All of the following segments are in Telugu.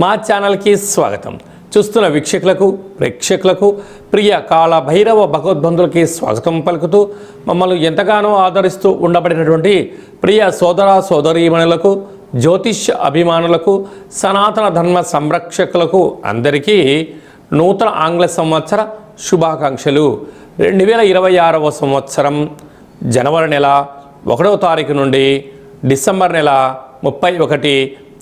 మా ఛానల్కి స్వాగతం. చూస్తున్న వీక్షకులకు ప్రేక్షకులకు ప్రియ కాళ భైరవ భగవద్బంధులకి స్వాగతం పలుకుతూ మమ్మల్ని ఎంతగానో ఆదరిస్తూ ఉండబడినటువంటి ప్రియ సోదర సోదరీమణులకు జ్యోతిష్య అభిమానులకు సనాతన ధర్మ సంరక్షకులకు అందరికీ నూతన ఆంగ్ల సంవత్సర శుభాకాంక్షలు. రెండు వేల ఇరవై ఆరవ సంవత్సరం జనవరి నెల ఒకటవ తారీఖు నుండి డిసెంబర్ నెల ముప్పై ఒకటి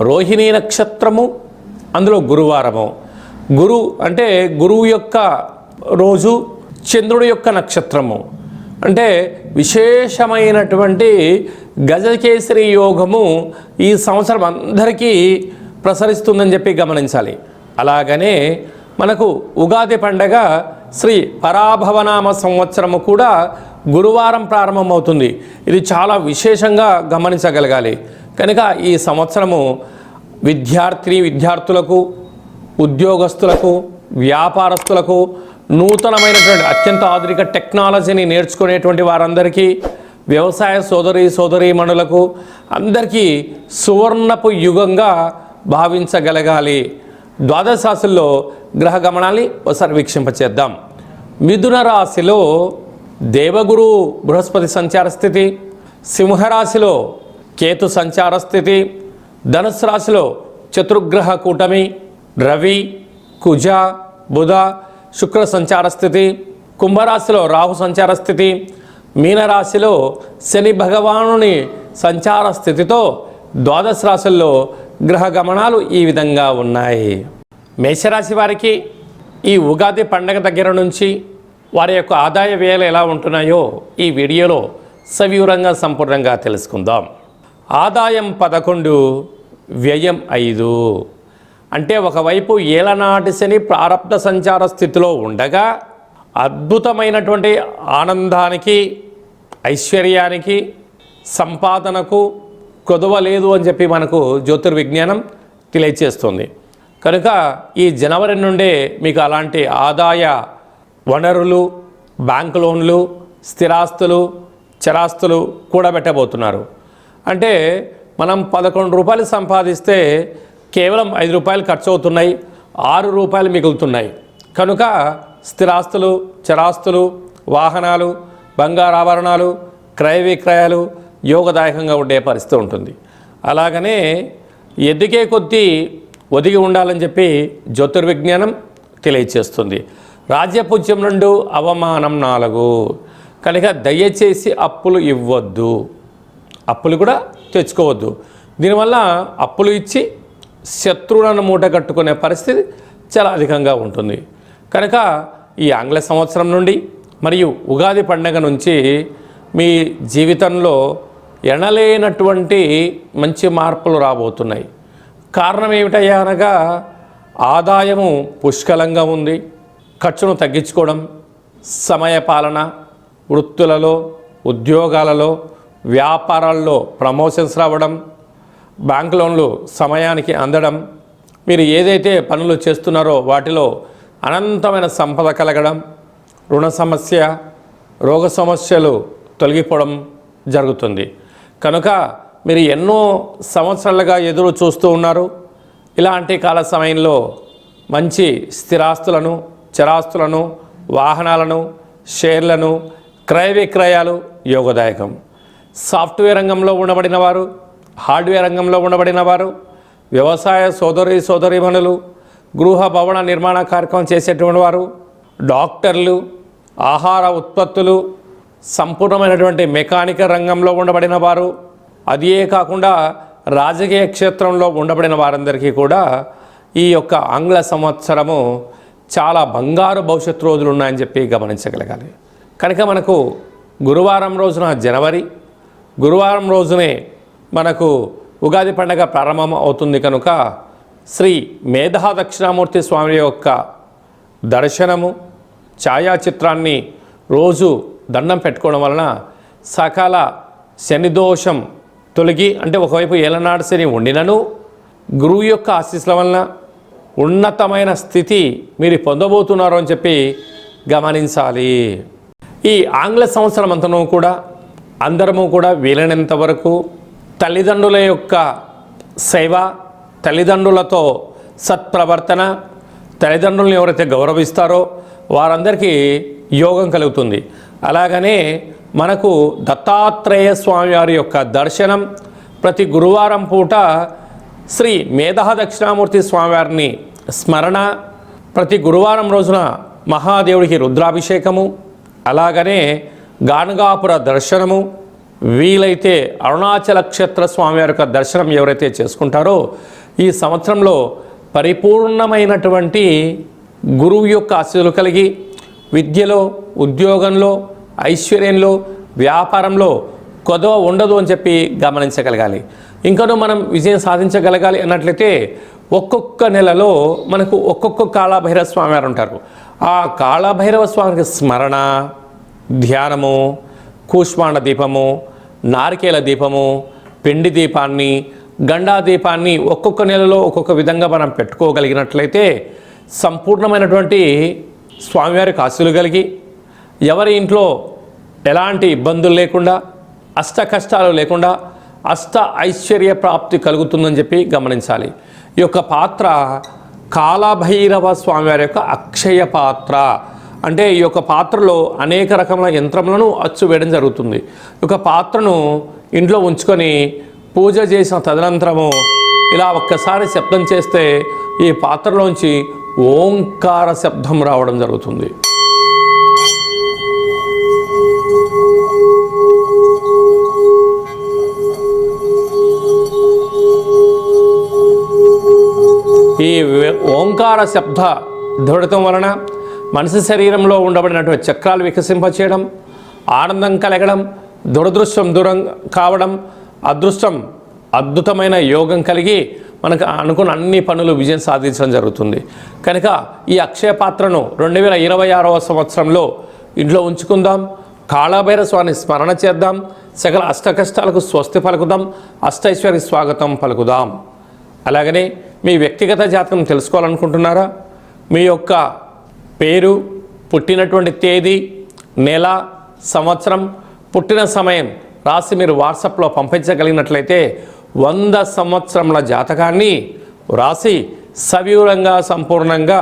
రోహిణీ నక్షత్రము అందులో గురువారము. గురు అంటే గురువు యొక్క రోజు చంద్రుడి యొక్క నక్షత్రము. అంటే విశేషమైనటువంటి గజకేసరి యోగము ఈ సంవత్సరం అందరికీ ప్రసరిస్తుందని చెప్పి గమనించాలి. అలాగనే మనకు ఉగాది పండగ శ్రీ పరాభవనామ సంవత్సరము కూడా గురువారం ప్రారంభమవుతుంది. ఇది చాలా విశేషంగా గమనించగలగాలి. కనుక ఈ సంవత్సరము విద్యార్థిని విద్యార్థులకు ఉద్యోగస్తులకు వ్యాపారస్తులకు నూతనమైనటువంటి అత్యంత ఆధునిక టెక్నాలజీని నేర్చుకునేటువంటి వారందరికీ వ్యవసాయ సోదరి సోదరీమణులకు అందరికీ సువర్ణపు యుగంగా భావించగలగాలి. ద్వాదశ రాశుల్లో గ్రహ గమనాన్ని ఒకసారి వీక్షింపచేద్దాం. మిథున రాశిలో దేవగురు బృహస్పతి సంచార స్థితి సింహరాశిలో కేతు సంచార స్థితి ధనుసు రాశిలో చతుర్గ్రహ కూటమి రవి కుజ బుధ శుక్ర సంచార స్థితి కుంభరాశిలో రాహు సంచార స్థితి మీనరాశిలో శని భగవానుని సంచార స్థితితో ద్వాదశ రాశుల్లో గ్రహ గమనాలు ఈ విధంగా ఉన్నాయి. మేషరాశి వారికి ఈ ఉగాది పండగ దగ్గర నుంచి వారి యొక్క ఆదాయ వ్యయాలు ఎలా ఉంటున్నాయో ఈ వీడియోలో సవివరంగా సంపూర్ణంగా తెలుసుకుందాం. ఆదాయం పదకొండు వ్యయం ఐదు. అంటే ఒకవైపు ఏలనాటి శని ప్రారబ్ధ సంచార స్థితిలో ఉండగా అద్భుతమైనటువంటి ఆనందానికి ఐశ్వర్యానికి సంపాదనకు కొదవ లేదు అని చెప్పి మనకు జ్యోతిర్విజ్ఞానం తెలియచేస్తుంది. కనుక ఈ జనవరి నుండే మీకు అలాంటి ఆదాయ వనరులు బ్యాంక్ లోన్లు స్థిరాస్తులు చరాస్తులు కూడబెట్టబోతున్నారు. అంటే మనం పదకొండు రూపాయలు సంపాదిస్తే కేవలం ఐదు రూపాయలు ఖర్చు అవుతున్నాయి ఆరు రూపాయలు మిగులుతున్నాయి. కనుక స్థిరాస్తులు చరాస్తులు వాహనాలు బంగారాభరణాలు క్రయ విక్రయాలు యోగదాయకంగా ఉండే పరిస్థితి ఉంటుంది. అలాగనే ఎదిగే కొద్దీ ఒదిగి ఉండాలని చెప్పి జ్యోతిర్విజ్ఞానం తెలియచేస్తుంది. రాజ్యపూజ్యం రెండు అవమానం నాలుగు. కనుక దయచేసి అప్పులు ఇవ్వద్దు. అప్పులు కూడా తెచ్చుకోవద్దు. దీనివల్ల అప్పులు ఇచ్చి శత్రువులను మూట కట్టుకునే పరిస్థితి చాలా అధికంగా ఉంటుంది. కనుక ఈ ఆంగ్ల సంవత్సరం నుండి మరియు ఉగాది పండగ నుంచి మీ జీవితంలో ఎనలేనటువంటి మంచి మార్పులు రాబోతున్నాయి. కారణం ఏమిటయ్యా అనగా ఆదాయము పుష్కలంగా ఉంది. ఖర్చును తగ్గించుకోవడం సమయపాలన వృత్తులలో ఉద్యోగాలలో వ్యాపారాల్లో ప్రమోషన్స్ రావడం బ్యాంక్ లోన్లు సమయానికి అందడం మీరు ఏదైతే పనులు చేస్తున్నారో వాటిలో అనంతమైన సంపద కలగడం రుణ సమస్య రోగ సమస్యలు తొలగిపోవడం జరుగుతుంది. కనుక మీరు ఎన్నో సంవత్సరాలుగా ఎదురు చూస్తూ ఉన్నారు. ఇలాంటి కాల సమయంలో మంచి స్థిరాస్తులను చరాస్తులను వాహనాలను షేర్లను క్రయ విక్రయాలు యోగదాయకం. సాఫ్ట్వేర్ రంగంలో ఉండబడిన వారు హార్డ్వేర్ రంగంలో ఉండబడిన వారు వ్యవసాయ సోదరి సోదరిమణులు గృహ భవన నిర్మాణ కార్యక్రమం చేసేటువంటి వారు డాక్టర్లు ఆహార ఉత్పత్తులు సంపూర్ణమైనటువంటి మెకానిక రంగంలో ఉండబడిన వారు అదే కాకుండా రాజకీయ క్షేత్రంలో ఉండబడిన వారందరికీ కూడా ఈ యొక్క ఆంగ్ల సంవత్సరము చాలా బంగారు భవిష్యత్తు రోజులు ఉన్నాయని చెప్పి గమనించగలగాలి. కనుక మనకు గురువారం రోజున జనవరి గురువారం రోజునే మనకు ఉగాది పండగ ప్రారంభం అవుతుంది కనుక శ్రీ మేధా దక్షిణామూర్తి స్వామి యొక్క దర్శనము ఛాయాచిత్రాన్ని రోజు దండం పెట్టుకోవడం వలన సకాల శని దోషం తొలగి అంటే ఒకవైపు ఏలనాడు శని ఉండినను గురువు యొక్క ఆశీస్సుల వలన ఉన్నతమైన స్థితి మీరు పొందబోతున్నారు అని చెప్పి గమనించాలి. ఈ ఆంగ్ల సంవత్సరం అంతను కూడా అందరము కూడా వీలైనంత వరకు తల్లిదండ్రుల యొక్క సేవ తల్లిదండ్రులతో సత్ప్రవర్తన తల్లిదండ్రులను ఎవరైతే గౌరవిస్తారో వారందరికీ యోగం కలుగుతుంది. అలాగనే మనకు దత్తాత్రేయ స్వామివారి యొక్క దర్శనం ప్రతి గురువారం పూట శ్రీ మేధా దక్షిణామూర్తి స్వామివారిని స్మరణ ప్రతి గురువారం రోజున మహాదేవుడికి రుద్రాభిషేకము అలాగనే గానగాపుర దర్శనము వీలైతే అరుణాచల క్షేత్ర స్వామివారి యొక్క దర్శనం ఎవరైతే చేసుకుంటారో ఈ సంవత్సరంలో పరిపూర్ణమైనటువంటి గురువు యొక్క ఆశలు కలిగి విద్యలో ఉద్యోగంలో ఐశ్వర్యంలో వ్యాపారంలో కొదవ ఉండదు అని చెప్పి గమనించగలగాలి. ఇంకనూ మనం విజయం సాధించగలగాలి అన్నట్లయితే ఒక్కొక్క నెలలో మనకు ఒక్కొక్క కాళభైరవ స్వామి వారు ఉంటారు. ఆ కాళభైరవ స్వామికి స్మరణ ధ్యానము కూష్మాండ దీపము నారికేల దీపము పిండి దీపాన్ని గండా దీపాన్ని ఒక్కొక్క నెలలో ఒక్కొక్క విధంగా మనం పెట్టుకోగలిగినట్లయితే సంపూర్ణమైనటువంటి స్వామివారికి ఆశలు కలిగి ఎవరి ఇంట్లో ఎలాంటి ఇబ్బందులు లేకుండా అష్ట కష్టాలు లేకుండా అష్ట ఐశ్వర్య ప్రాప్తి కలుగుతుందని చెప్పి గమనించాలి. ఈ యొక్క పాత్ర కాలభైరవ స్వామివారి యొక్క అక్షయ పాత్ర. అంటే ఈ యొక్క పాత్రలో అనేక రకముల యంత్రములను అచ్చు వేయడం జరుగుతుంది. ఈ యొక్క పాత్రను ఇంట్లో ఉంచుకొని పూజ చేసిన తదనంతరము ఇలా ఒక్కసారి శబ్దం చేస్తే ఈ పాత్రలోంచి ఓంకార శబ్దం రావడం జరుగుతుంది. ఈ ఓంకార శబ్ద దృఢతం వలన మనిషి శరీరంలో ఉండబడినటువంటి చక్రాలు వికసింపచేయడం ఆనందం కలగడం దురదృష్టం దూరం కావడం అదృష్టం అద్భుతమైన యోగం కలిగి మనకు అనుకున్న అన్ని పనులు విజయం సాధించడం జరుగుతుంది. కనుక ఈ అక్షయ పాత్రను రెండు వేల ఇరవై ఆరవ సంవత్సరంలో ఇంట్లో ఉంచుకుందాం కాళభైర స్వామి స్మరణ చేద్దాం సకల అష్ట కష్టాలకు స్వస్తి పలుకుదాం అష్టైశ్వర్య స్వాగతం పలుకుదాం. అలాగనే మీ వ్యక్తిగత జాతకం తెలుసుకోవాలనుకుంటున్నారా? మీ యొక్క పేరు పుట్టినటువంటి తేదీ నెల సంవత్సరం పుట్టిన సమయం రాసి మీరు వాట్సాప్లో పంపించగలిగినట్లయితే వంద సంవత్సరముల జాతకాన్ని వ్రాసి సవివరంగా సంపూర్ణంగా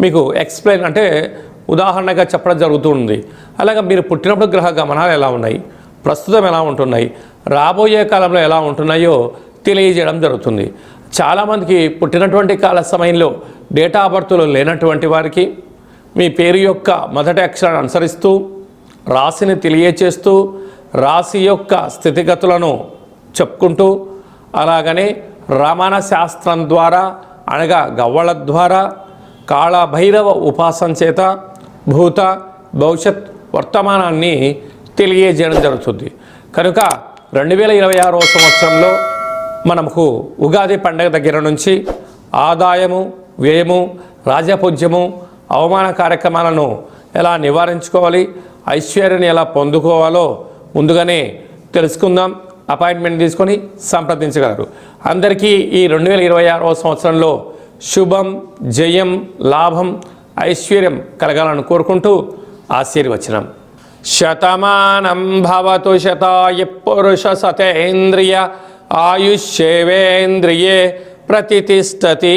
మీకు ఎక్స్ప్లెయిన్ అంటే ఉదాహరణగా చెప్పడం జరుగుతుంది అలాగే మీరు పుట్టినప్పుడు గ్రహ గమనాలు ఎలా ఉన్నాయి? ప్రస్తుతం ఎలా ఉంటున్నాయి? రాబోయే కాలంలో ఎలా ఉంటున్నాయో తెలియజేయడం జరుగుతుంది. చాలామందికి పుట్టినటువంటి కాల సమయంలో డేటా ఆఫ్ బర్త్లు లేనటువంటి వారికి మీ పేరు యొక్క మొదటి అక్షరాన్ని అనుసరిస్తూ రాశిని తెలియచేస్తూ రాశి యొక్క స్థితిగతులను చెప్పుకుంటూ అలాగనే రమణ శాస్త్రం ద్వారా అనగా గవ్వల ద్వారా కాళభైరవ ఉపాసన చేత భూత భవిష్యత్ వర్తమానాన్ని తెలియజేయడం జరుగుతుంది. కనుక రెండు వేల ఇరవై ఆరో సంవత్సరంలో మనకు ఉగాది పండగ దగ్గర నుంచి ఆదాయము వ్యయము రాజపూజ్యము అవమాన కార్యక్రమాలను ఎలా నివారించుకోవాలి ఐశ్వర్యాన్ని ఎలా పొందుకోవాలో ముందుగానే తెలుసుకుందాం. అపాయింట్మెంట్ తీసుకొని సంప్రదించగలరు. అందరికీ ఈ రెండు వేల ఇరవై ఆరవ సంవత్సరంలో శుభం జయం లాభం ఐశ్వర్యం కలగాలని కోరుకుంటూ ఆశీర్వచనం. శతమానం భవతు శతాయ పురుష సతేంద్రియ ఆయుష్యేవేంద్రియే ప్రతిష్టతి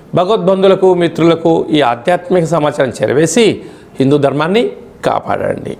భగవద్బంధులకు మిత్రులకు ఈ ఆధ్యాత్మిక సమాచారం చేరవేసి హిందూ ధర్మాన్ని కాపాడండి.